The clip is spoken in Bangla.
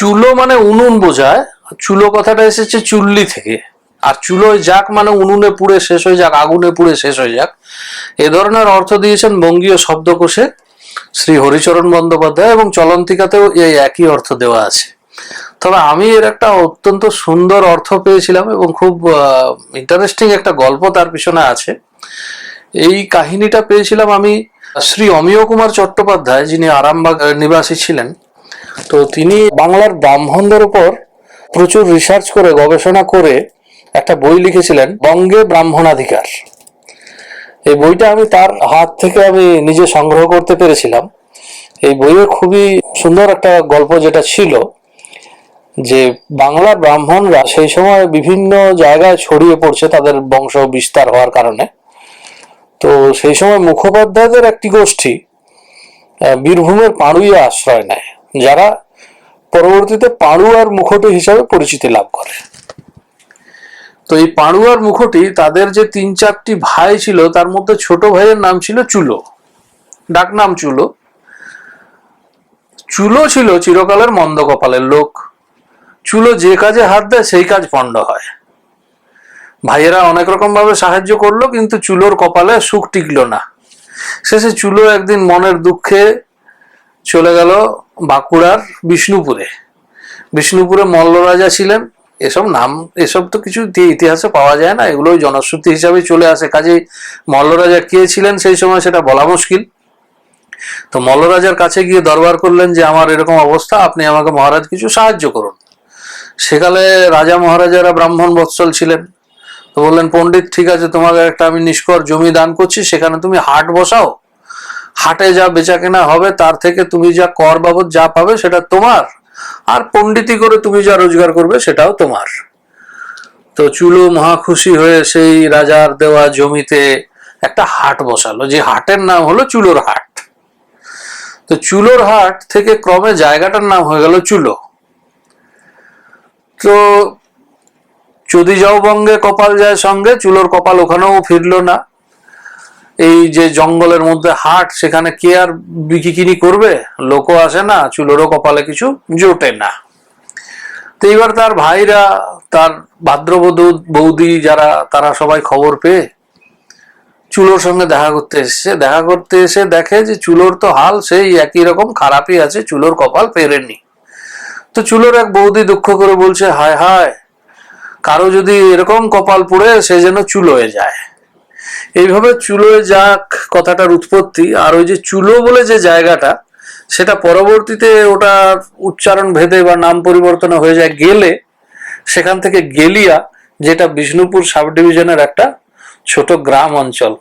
চুলো মানে উনুন বোঝায় চুলো কথাটা এসেছে চুল্লি থেকে। আর চুলোয় যাক মানে উনুনে পুড়ে শেষ হয়ে যাক, আগুনে পুড়ে শেষ হয়ে যাক। এ ধরনের অর্থ দিয়েছেন বঙ্গীয় শব্দকোষে শ্রী হরিচরণ বন্দ্যোপাধ্যায় এবং চলন্তিকাতেও এই একই অর্থ দেওয়া আছে। তবে আমি এর একটা অত্যন্ত সুন্দর অর্থ পেয়েছিলাম এবং খুব ইন্টারেস্টিং একটা গল্প তার পিছনে আছে। এই কাহিনীটা পেয়েছিলাম আমি শ্রী অমিয় কুমার চট্টোপাধ্যায়, যিনি আরামবাগ নিবাসী ছিলেন। তো তিনি বাংলার ব্রাহ্মণদের উপর প্রচুর রিসার্চ করে, গবেষণা করে একটা বই লিখেছিলেন, বঙ্গে ব্রাহ্মণাধিকার। এই বইটা আমি তার হাত থেকে আমি নিজে সংগ্রহ করতে পেরেছিলাম। এই বইয়ে খুবই সুন্দর একটা গল্প যেটা ছিল যে বাংলার ব্রাহ্মণরা সেই সময় বিভিন্ন জায়গায় ছড়িয়ে পড়ছে তাদের বংশ বিস্তার হওয়ার কারণে। তো সেই সময় মুখোপাধ্যায়দের একটি গোষ্ঠী বীরভূমের পাড়ুইয়ে আশ্রয় নেয়। যারা পরবর্তীতে পাড়ুয়ার মুখোটি হিসাবে পরিচিতি লাভ করে। তো এই পাড়ুয়ার মুখোটি তাদের যে তিন চারটি ভাই ছিল, তার মধ্যে ছোট ভাইয়ের নাম ছিল চুলো। ডাকনাম চুলো। চুলো ছিল চিরকালের মন্দ কপালের লোক। চুলো যে কাজে হাত দেয়, সেই কাজ পণ্ড হয়। ভাইয়েরা অনেক রকম ভাবে সাহায্য করল, কিন্তু চুলোর কপালে সুখ টিকলো না। শেষে চুলো একদিন মনের দুঃখে চলে গেল বাঁকুড়ার বিষ্ণুপুরে। বিষ্ণুপুরে মল্ল রাজা ছিলেন। এসব নাম, এসব তো কিছু ইতিহাসে পাওয়া যায় না এগুলো জনশ্রুতি হিসাবে চলে আসে। কাজেই মল্ল রাজা কে ছিলেন সেই সময় সেটা বলা মুশকিল। তো মল্ল রাজার কাছে গিয়ে দরবার করলেন যে, আমার এরকম অবস্থা, আপনি আমাকে মহারাজ কিছু সাহায্য করুন। সেকালে রাজা মহারাজারা ব্রাহ্মণ বৎসল ছিলেন। তো বললেন, পণ্ডিত, ঠিক আছে, তোমাকে একটা আমি নিষ্কর জমি দান করছি, সেখানে তুমি হাট বসাও। হাটে যা বেচা কেনা হবে, তার থেকে তুমি যা কর বাবদ যা পাবে সেটা তোমার। আর পণ্ডিতি করে তুমি যা রোজগার করবে সেটাও তোমার। তো চুলো মহা খুশি হয়ে সেই রাজার দেওয়া জমিতে একটা হাট বসালো, যে হাটের নাম হলো চুলোর হাট। তো চুলোর হাট থেকে ক্রমে জায়গাটার নাম হয়ে গেল চুলো। তো যদি যাও বঙ্গে, কপাল যায় সঙ্গে, চুলোর কপাল ওখানেও ফিরলো না। এই যে জঙ্গলের মধ্যে হাট, সেখানে কে আর বিকিকিনি করবে? লোকও আসে না, চুলোরও কপালে কিছু জোটে না। তো এইবার তার ভাইরা, তার ভাদ্রবধূ বৌদি যারা, তারা সবাই খবর পেয়ে চুলোর সঙ্গে দেখা করতে এসছে। দেখা করতে এসে দেখে যে চুলোর তো হাল সেই একই রকম, খারাপই আছে, চুলোর কপাল পেরেনি। তো চুলোর এক বৌদি দুঃখ করে বলছে, হায় হায়, কারও যদি এরকম কপাল পুড়ে, সে যেন চুলো হয়ে যায়। এইভাবে চুলোয় যাক কথাটার উৎপত্তি আর ওই যে চুলো বলে যে জায়গাটা, সেটা পরবর্তীতে ওটা উচ্চারণ ভেদে বা নাম পরিবর্তন হয়ে যায় গেলে, সেখান থেকে গেলিয়া, যেটা বিষ্ণুপুর সাব ডিভিশনের একটা ছোট গ্রাম অঞ্চল।